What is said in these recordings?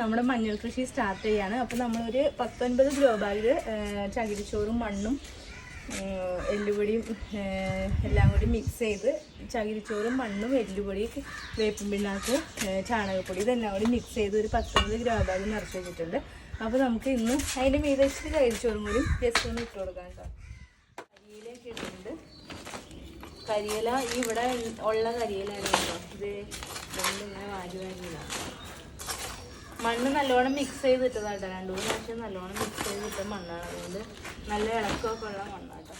നമ്മുടെ മഞ്ഞൾ കൃഷി സ്റ്റാർട്ട് ചെയ്യാണ്. അപ്പോൾ നമ്മളൊരു പത്തൊൻപത് ഗ്രോ ബാഗിൽ ചകിരിച്ചോറും മണ്ണും എല്ലുപൊടിയും എല്ലാം കൂടി മിക്സ് ചെയ്ത് ചകിരിച്ചോറും മണ്ണും എല്ലുപൊടി വേപ്പും പിണ്ണാക്ക് ചാണകപ്പൊടി ഇതെല്ലാം കൂടി മിക്സ് ചെയ്ത് ഒരു പത്തൊൻപത് ഗ്രോ ബാഗ് നിറച്ച് വെച്ചിട്ടുണ്ട്. അപ്പോൾ നമുക്ക് ഇന്ന് അതിന്റെ മീതെ വെച്ചിട്ട് ചകിരിച്ചോറും കൂടി ജസ്റ്റ് ഒന്ന് ഇട്ട് കൊടുക്കാം കേട്ടോ. കരിയിലൊക്കെ ഇട്ടിട്ടുണ്ട്. കരിയില ഇവിടെ ഉള്ള കരിയിലാണ് ഇത് നമ്മളിങ്ങനെ വാരി വാരിയില്ല മണ്ണ് നല്ലോണം മിക്സ് ചെയ്തിട്ടതാട്ടോ. രണ്ടു മൂന്ന് പ്രാവശ്യം നല്ലോണം മിക്സ് ചെയ്തിട്ട മണ്ണാണ്. അതുകൊണ്ട് നല്ല ഇളക്കമൊക്കെ ഉള്ള മണ്ണാട്ടോ.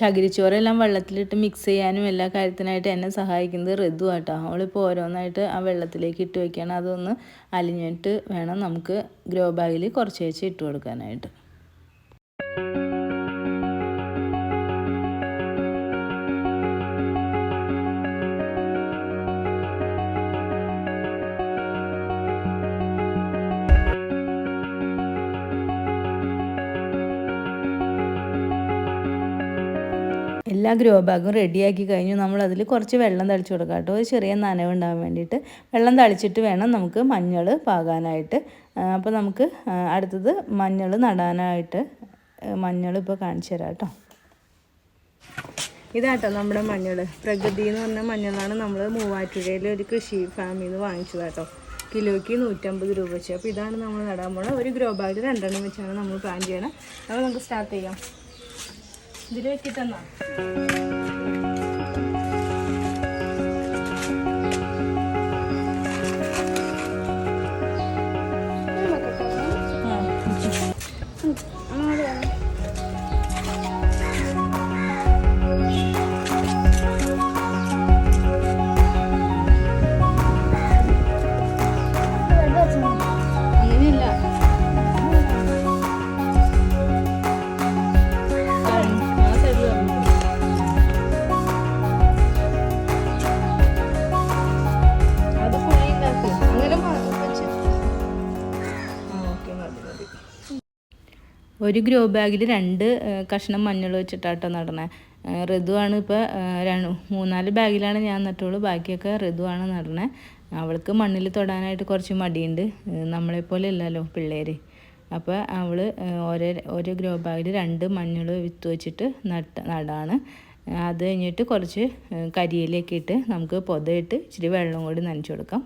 ചകിരിച്ചോറെല്ലാം വെള്ളത്തിലിട്ട് മിക്സ് ചെയ്യാനും എല്ലാ കാര്യത്തിനായിട്ട് എന്നെ സഹായിക്കുന്നത് ഋതു ആട്ടോ. അവളിപ്പോൾ ഓരോന്നായിട്ട് ആ വെള്ളത്തിലേക്ക് ഇട്ട് വയ്ക്കുകയാണ് അതൊന്ന് അലിഞ്ഞിട്ട് വേണം നമുക്ക് ഗ്രോ ബാഗിൽ കുറച്ച് വെച്ച് ഇട്ട് കൊടുക്കാനായിട്ട്. എല്ലാ ഗ്രോ ബാഗും റെഡിയാക്കി കഴിഞ്ഞു നമ്മൾ അതിൽ കുറച്ച് വെള്ളം തളിച്ച് കൊടുക്കാം കേട്ടോ. ഒരു ചെറിയ നനവുണ്ടാകാൻ വേണ്ടിയിട്ട് വെള്ളം തളിച്ചിട്ട് വേണം നമുക്ക് മഞ്ഞൾ പാകാനായിട്ട്. അപ്പോൾ നമുക്ക് അടുത്തത് മഞ്ഞൾ നടാനായിട്ട് മഞ്ഞൾ ഇപ്പോൾ കാണിച്ചു തരാം കേട്ടോ. ഇതാട്ടോ നമ്മുടെ മഞ്ഞൾ പ്രകൃതി എന്ന് പറഞ്ഞ മഞ്ഞളാണ് നമ്മൾ മൂവാറ്റുപുഴയിലെ ഒരു കൃഷി ഫാമിൽ നിന്ന് വാങ്ങിച്ചത് കേട്ടോ. കിലോയ്ക്ക് നൂറ്റമ്പത് രൂപ വെച്ച്. അപ്പോൾ ഇതാണ് നമ്മൾ നടാൻ പോണത്. ഒരു ഗ്രോ ബാഗിൽ രണ്ടെണ്ണം വെച്ചാണ് നമ്മൾ പ്ലാൻ ചെയ്യണം. അപ്പോൾ നമുക്ക് സ്റ്റാർട്ട് ചെയ്യാം. direito e danado. ഒരു ഗ്രോ ബാഗിൽ രണ്ട് കഷ്ണം മഞ്ഞൾ വെച്ചിട്ടാട്ടോ നടണേ ഋതുവാണ് ഇപ്പോൾ മൂന്നാൽ ബാഗിലാണ് ഞാൻ നട്ടുള്ളൂ ബാക്കിയൊക്കെ ഋതുവാണ് നടണേ അവൾക്ക് മണ്ണിൽ തൊടാനായിട്ട് കുറച്ച് മടിയുണ്ട്. നമ്മളെപ്പോലെ അല്ലല്ലോ പിള്ളേർ അപ്പോൾ അവൾ ഓരോ ഓരോ ഗ്രോ ബാഗിൽ രണ്ട് മഞ്ഞൾ വിത്ത് വെച്ചിട്ട് നട്ട നടാണ്. അത് കഴിഞ്ഞിട്ട് കുറച്ച് ഏഹ്, ഇട്ട് നമുക്ക് പൊതയിട്ട് ഇച്ചിരി വെള്ളം കൂടി നനച്ചു കൊടുക്കാം.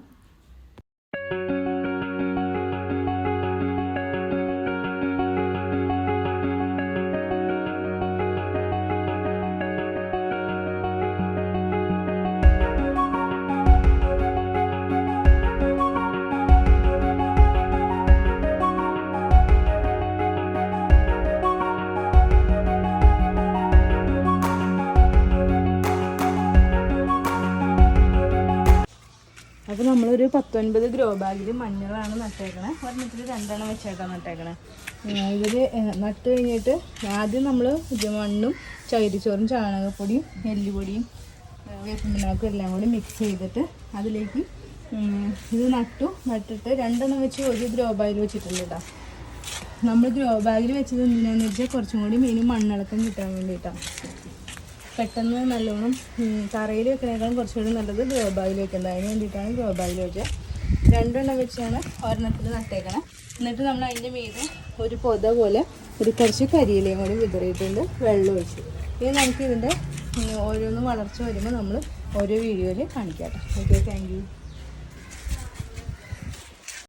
അപ്പോൾ നമ്മളൊരു പത്തൊൻപത് ഗ്രോ ബാഗിൽ മഞ്ഞളാണ് നട്ടേക്കണേ. ഒരെണ്ണത്തിൽ രണ്ടെണ്ണം വെച്ചേക്കാൻ നട്ടേക്കണേ. ഇവർ നട്ട് കഴിഞ്ഞിട്ട് ആദ്യം നമ്മൾ മണ്ണും ചകിരിച്ചോറും ചാണകപ്പൊടിയും എല്ലുപൊടിയും വേപ്പിണ്ണാക്കും എല്ലാം കൂടി മിക്സ് ചെയ്തിട്ട് അതിലേക്ക് ഇത് നട്ടു. നട്ടിട്ട് രണ്ടെണ്ണം വെച്ച് ഒരു ഗ്രോ ബാഗിൽ വെച്ചിട്ടുണ്ട് കേട്ടോ നമ്മൾ ഗ്രോ ബാഗിൽ വെച്ചത് എന്തിനാന്ന് വെച്ചാൽ കുറച്ചും കൂടി മീൻ മണ്ണിളക്കം കിട്ടാൻ വേണ്ടിയിട്ടാണ് പെട്ടെന്ന് നല്ലോണം തറയിൽ വെക്കണേക്കാളും കുറച്ചുകൂടി നല്ലത് ഗ്രോ ബാഗിൽ വെക്കുന്നത് അതിന് വേണ്ടിയിട്ടാണ് ഗ്രോ ബാഗിൽ വെച്ചത്. രണ്ടെണ്ണം വെച്ചാണ് ഒരെണ്ണത്തിൽ നട്ടേക്കണം. എന്നിട്ട് നമ്മൾ അതിന്റെ മീതെ ഒരു പൊത പോലെ ഒരു കുറച്ച് കരിയിലയും കൂടി വിതറിയിട്ടുണ്ട് വെള്ളം ഒഴിച്ചു. ഇനി നമുക്ക് ഇതിന്റെ ഓരോന്ന് വളർച്ച വരുമ്പോൾ നമ്മൾ ഓരോ വീഡിയോയിൽ കാണിക്കാം ഓക്കെ താങ്ക്